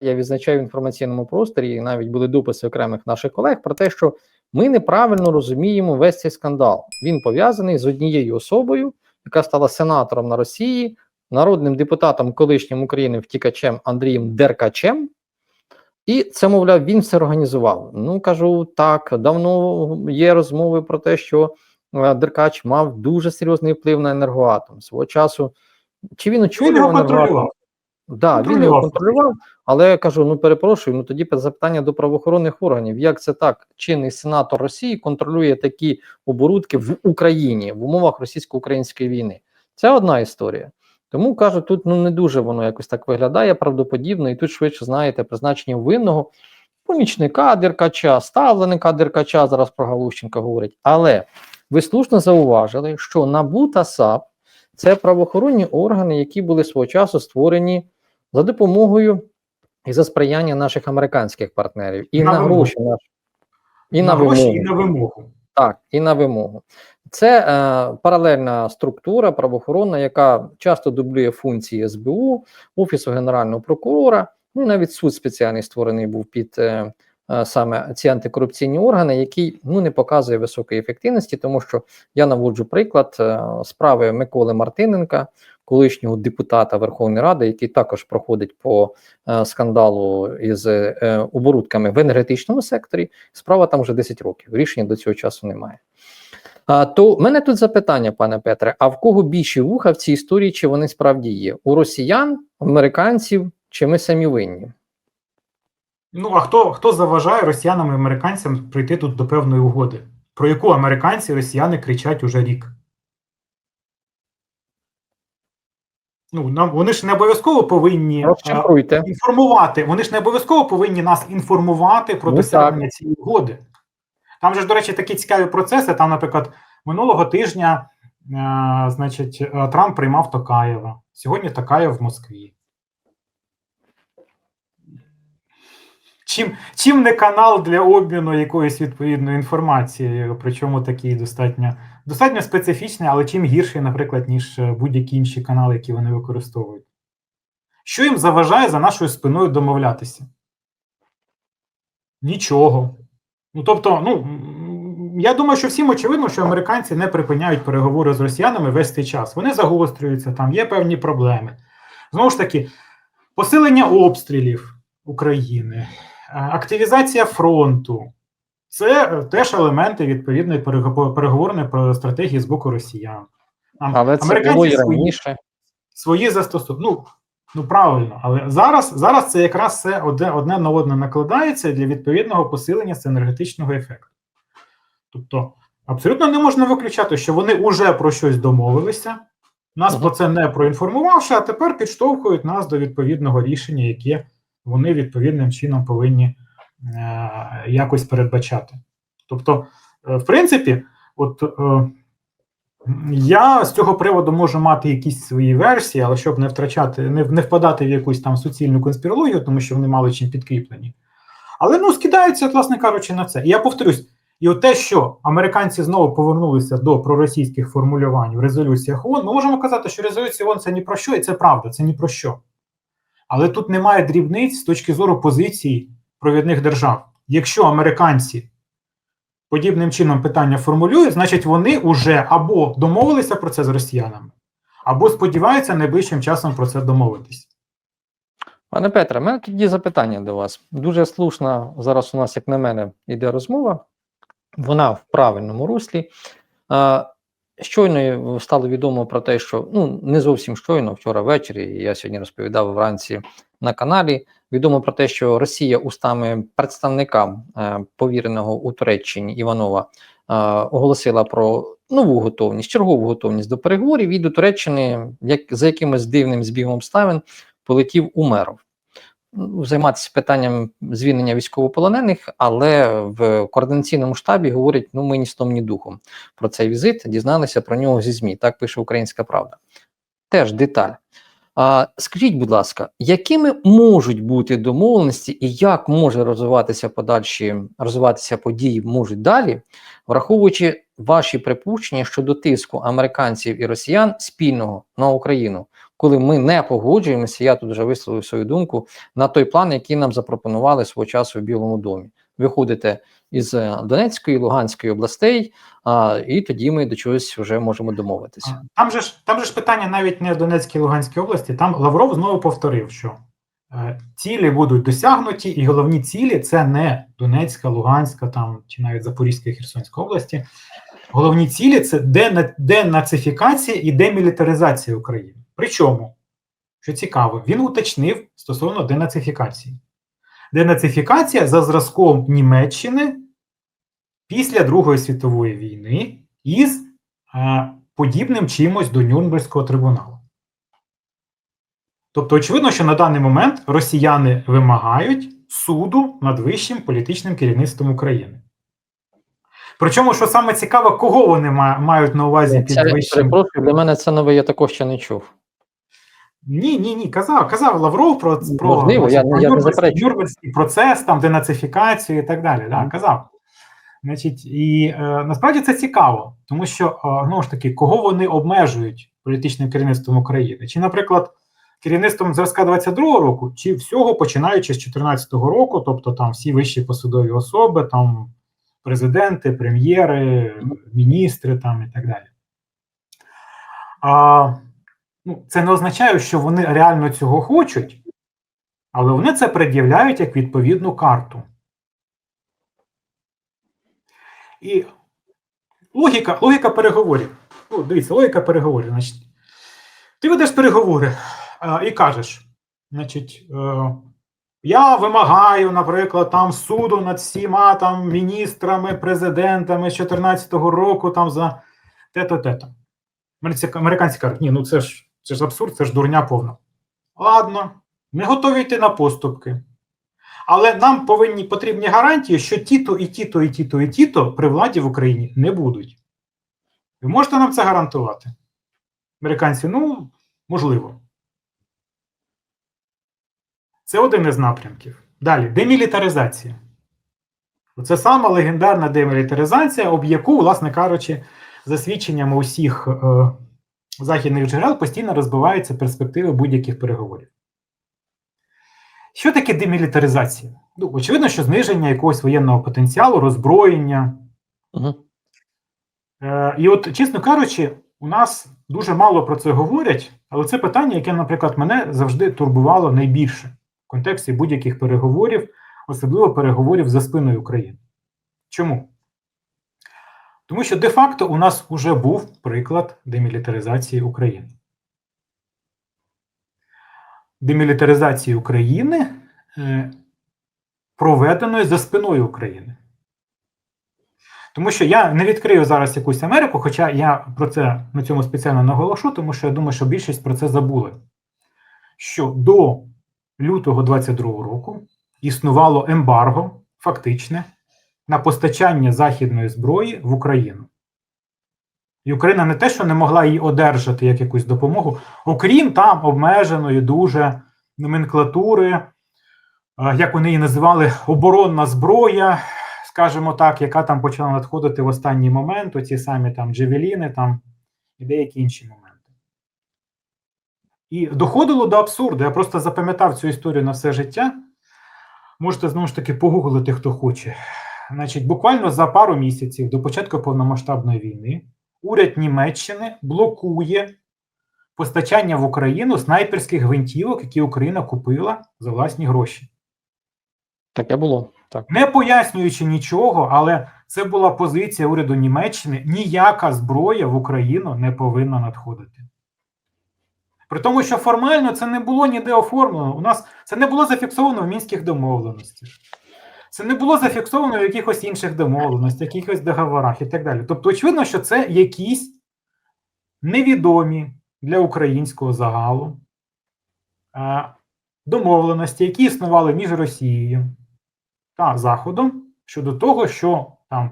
Я відзначаю в інформаційному просторі, і навіть були дописи окремих наших колег про те, що ми неправильно розуміємо весь цей скандал. Він пов'язаний з однією особою, яка стала сенатором на Росії, народним депутатом колишнім України втікачем Андрієм Деркачем. І це, мовляв, він все організував. Ну кажу так, давно є розмови про те, що е, Деркач мав дуже серйозний вплив на енергоатом свого часу. Чи він очолював енергоатом? Да, він його контролював, але я кажу: ну перепрошую, ну тоді запитання до правоохоронних органів. Як це так? Чинний сенатор Росії контролює такі оборудки в Україні в умовах російсько-української війни? Це одна історія. Тому кажу, тут ну не дуже воно якось так виглядає правдоподібно, і тут швидше знаєте призначення винного помічника Деркача, ставленика Деркача. Зараз про Галущенка говорять. Але ви слушно зауважили, що НАБУ та САП це правоохоронні органи, які були свого часу створені за допомогою і за сприяння наших американських партнерів, і На на, гроші і на на, гроші вимогу. і на вимогу. Так, і на вимогу. Це е, паралельна структура правоохоронна, яка часто дублює функції СБУ, Офісу Генерального прокурора. Ну і навіть суд спеціальний створений був під е, е, саме ці антикорупційні органи, який ну не показує високої ефективності, тому що я наводжу приклад е, справи Миколи Мартиненка, колишнього депутата Верховної Ради, який також проходить по е, скандалу із е, оборудками в енергетичному секторі. Справа там вже 10 років. Рішення до цього часу немає. А, то в мене тут запитання, пане Петре: а в кого більші вуха в цій історії, чи вони справді є? У росіян, американців, чи ми самі винні? Ну а хто, хто заважає росіянам і американцям прийти тут до певної угоди, про яку американці і росіяни кричать уже рік? Ну, нам вони ж не обов'язково повинні а, інформувати. Вони ж не обов'язково повинні нас інформувати про Ну, досягнення цієї угоди. Там же ж, до речі, такі цікаві процеси. Там, наприклад, минулого тижня, е, значить, е, Трамп приймав Токаєва. Сьогодні Токаєв в Москві. Чим, чим не канал для обміну якоїсь відповідної інформації, причому такий достатньо, достатньо специфічний, але чим гірший, наприклад, ніж е, будь-які інші канали, які вони використовують. Що їм заважає за нашою спиною домовлятися? Нічого. Ну, тобто, ну, я думаю, що всім очевидно, що американці не припиняють переговори з росіянами весь цей час. Вони загострюються, там є певні проблеми. Знову ж таки, посилення обстрілів України, е, активізація фронту це теж елементи відповідної перего- переговорної про- стратегії з боку росіян. Але це було і свої- раніше. свої застосунки. Ну, ну правильно, але зараз, зараз це якраз все одне, одне на одне накладається для відповідного посилення синергетичного ефекту. Тобто, абсолютно не можна виключати, що вони вже про щось домовилися, нас Мгм. про це не проінформувавши, а тепер підштовхують нас до відповідного рішення, яке вони відповідним чином повинні якось передбачати. Тобто, е, в принципі, от. Е, я з цього приводу можу мати якісь свої версії, але щоб не втрачати, не, не впадати в якусь там суцільну конспірологію, тому що вони мало чим підкріплені. Але ну скидаються, власне кажучи, на це. І я повторюсь, і от те, що американці знову повернулися до проросійських формулювань в резолюціях ООН, ми можемо казати, що резолюція ООН це ні про що, і це правда, це ні про що. Але тут немає дрібниць з точки зору позицій провідних держав. Якщо американці подібним чином питання формулюють, значить вони вже або домовилися про це з росіянами, або сподіваються найближчим часом про це домовитись. Пане Петре, в мене тоді запитання до вас. Дуже слушна зараз у нас, як на мене, йде розмова. Вона в правильному руслі. Щойно стало відомо про те, що ну не зовсім щойно, вчора ввечері, я сьогодні розповідав вранці на каналі. Відомо про те, що Росія устами представника е, повіреного у Туреччині Іванова е, оголосила про нову готовність, чергову готовність до переговорів і до Туреччини, як за якимось дивним збігом обставин полетів Умеров. Ну, Займатися питанням звільнення військовополонених, але в координаційному штабі говорять: ну ми ні сном, ні духом про цей візит, дізналися про нього зі ЗМІ. Так пише Українська Правда. Теж деталь. А, скажіть, будь ласка, якими можуть бути домовленості і як може розвиватися подальші розвиватися події можуть далі, враховуючи ваші припущення щодо тиску американців і росіян спільного на Україну коли ми не погоджуємося, я тут вже висловив свою думку на той план, який нам запропонували свого часу в Білому домі. Виходите із е, Донецької, Луганської областей, а, і тоді ми до чогось вже можемо домовитися. Там же ж там же ж питання навіть не Донецькій і Луганській області. Там Лавров знову повторив, що е, цілі будуть досягнуті, і головні цілі це не Донецька, Луганська там чи навіть Запорізька і Херсонська області. Головні цілі це денацифікація і демілітаризація України. Причому, що цікаво, він уточнив стосовно денацифікації. Денацифікація за зразком Німеччини після Другої світової війни із е, подібним чимось до Нюрнберзького трибуналу. Тобто, очевидно, що на даний момент росіяни вимагають суду над вищим політичним керівництвом України. Причому, що саме цікаво, кого вони мають на увазі під вищим. для мене це нове, я також ще не чув. Ні, ні, ні, казав, казав Лавров про, про, Можливо, я- про я Нюрнберзький- процес, там денацифікацію і так далі. Да, казав. Значить, і е, насправді це цікаво, тому що е, знову ж таки, кого вони обмежують політичним керівництвом України? Чи, наприклад, керівництвом зразка 22-го року, чи всього починаючи з 14-го року, тобто там всі вищі посадові особи, там президенти, прем'єри, міністри там і так далі. А, ну, це не означає, що вони реально цього хочуть, але вони це пред'являють як відповідну карту. І логіка, логіка переговорів. Ну, дивіться, логіка переговорів. Значить, ти ведеш переговори е, і кажеш, значить, е, я вимагаю, наприклад, там суду над всіма там міністрами, президентами з 2014 року там за те-то, те-то. Американці кажуть, ні, ну це ж це ж абсурд, це ж дурня повна. Ладно, ми готові йти на поступки. Але нам повинні потрібні гарантії, що ті-то, і ті-то, і ті-то, і ті-то при владі в Україні не будуть. Ви можете нам це гарантувати? Американці, ну, можливо. Це один із напрямків. Далі, демілітаризація. Це сама легендарна демілітаризація, об яку, власне кажучи, за свідченнями усіх е, західних джерел постійно розбиваються перспективи будь-яких переговорів. Що таке демілітаризація? Ну, очевидно, що зниження якогось воєнного потенціалу, роззброєння. Угу. Е, і от, чесно кажучи, у нас дуже мало про це говорять, але це питання, яке, наприклад, мене завжди турбувало найбільше в контексті будь-яких переговорів, особливо переговорів за спиною України. Чому? Тому що де-факто у нас вже був приклад демілітаризації України. Демілітаризації України е, проведеної за спиною України. Тому що я не відкрию зараз якусь Америку, хоча я про це на цьому спеціально наголошу, тому що я думаю, що більшість про це забули. Що до лютого 22-го року існувало ембарго, фактичне, на постачання західної зброї в Україну. І Україна не те, що не могла її одержати як якусь допомогу, окрім там обмеженої дуже номенклатури, е, як вони її називали, оборонна зброя, скажімо так, яка там почала надходити в останній момент, оці самі там джевеліни там і деякі інші моменти. І доходило до абсурду. Я просто запам'ятав цю історію на все життя. Можете знову ж таки погуглити, хто хоче. Значить, буквально за пару місяців до початку повномасштабної війни уряд Німеччини блокує постачання в Україну снайперських гвинтівок, які Україна купила за власні гроші. Таке було. Так. Не пояснюючи нічого, але це була позиція уряду Німеччини: ніяка зброя в Україну не повинна надходити. При тому, що формально це не було ніде оформлено. У нас це не було зафіксовано в мінських домовленостях. Це не було зафіксовано в якихось інших домовленостях, якихось договорах і так далі. Тобто, очевидно, що це якісь невідомі для українського загалу домовленості, які існували між Росією та Заходом щодо того, що там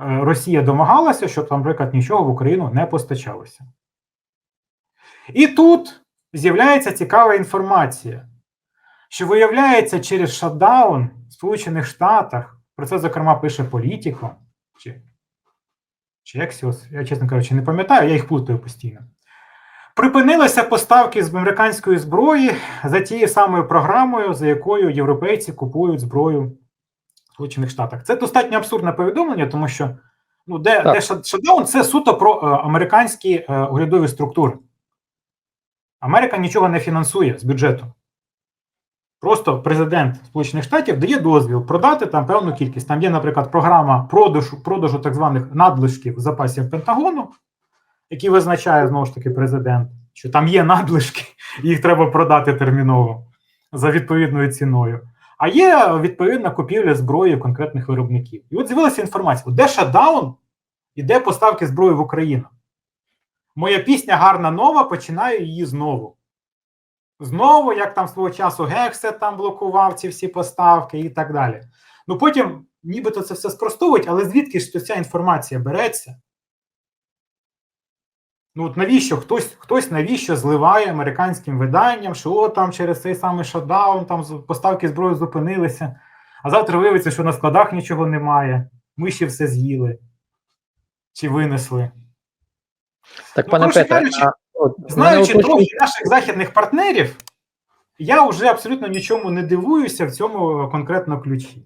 е, Росія домагалася, щоб, наприклад, нічого в Україну не постачалося. І тут з'являється цікава інформація, що виявляється через шатдаун в Сполучених Штатах, про це, зокрема, пише Політіко, чи, чи Ексіос, я, чесно кажучи, не пам'ятаю, я їх плутаю постійно. Припинилися поставки з американської зброї за тією самою програмою, за якою європейці купують зброю в Сполучених Штатах. Це достатньо абсурдне повідомлення, тому що ну, де, де шатдаун це суто про е, американські е, урядові структури. Америка нічого не фінансує з бюджету. Просто президент Сполучених Штатів дає дозвіл продати там певну кількість. Там є, наприклад, програма продажу, продажу так званих надлишків запасів Пентагону, які визначає знову ж таки президент, що там є надлишки, їх треба продати терміново за відповідною ціною. А є відповідна купівля зброї конкретних виробників. І от з'явилася інформація: де шатдаун і поставки зброї в Україну. Моя пісня гарна нова, починаю її знову. Знову, як там свого часу Гексет там блокував ці всі поставки і так далі. Ну потім, нібито це все спростовують, але звідки ж ця інформація береться? Ну от навіщо хтось, хтось навіщо зливає американським виданням, що о, там через цей самий шатдаун, там поставки зброї зупинилися, а завтра виявиться, що на складах нічого немає, ми ще все з'їли чи винесли. Так, Ну, пане Петре, а, от, Знаючи трохи наших західних партнерів, я вже абсолютно нічому не дивуюся в цьому конкретно ключі.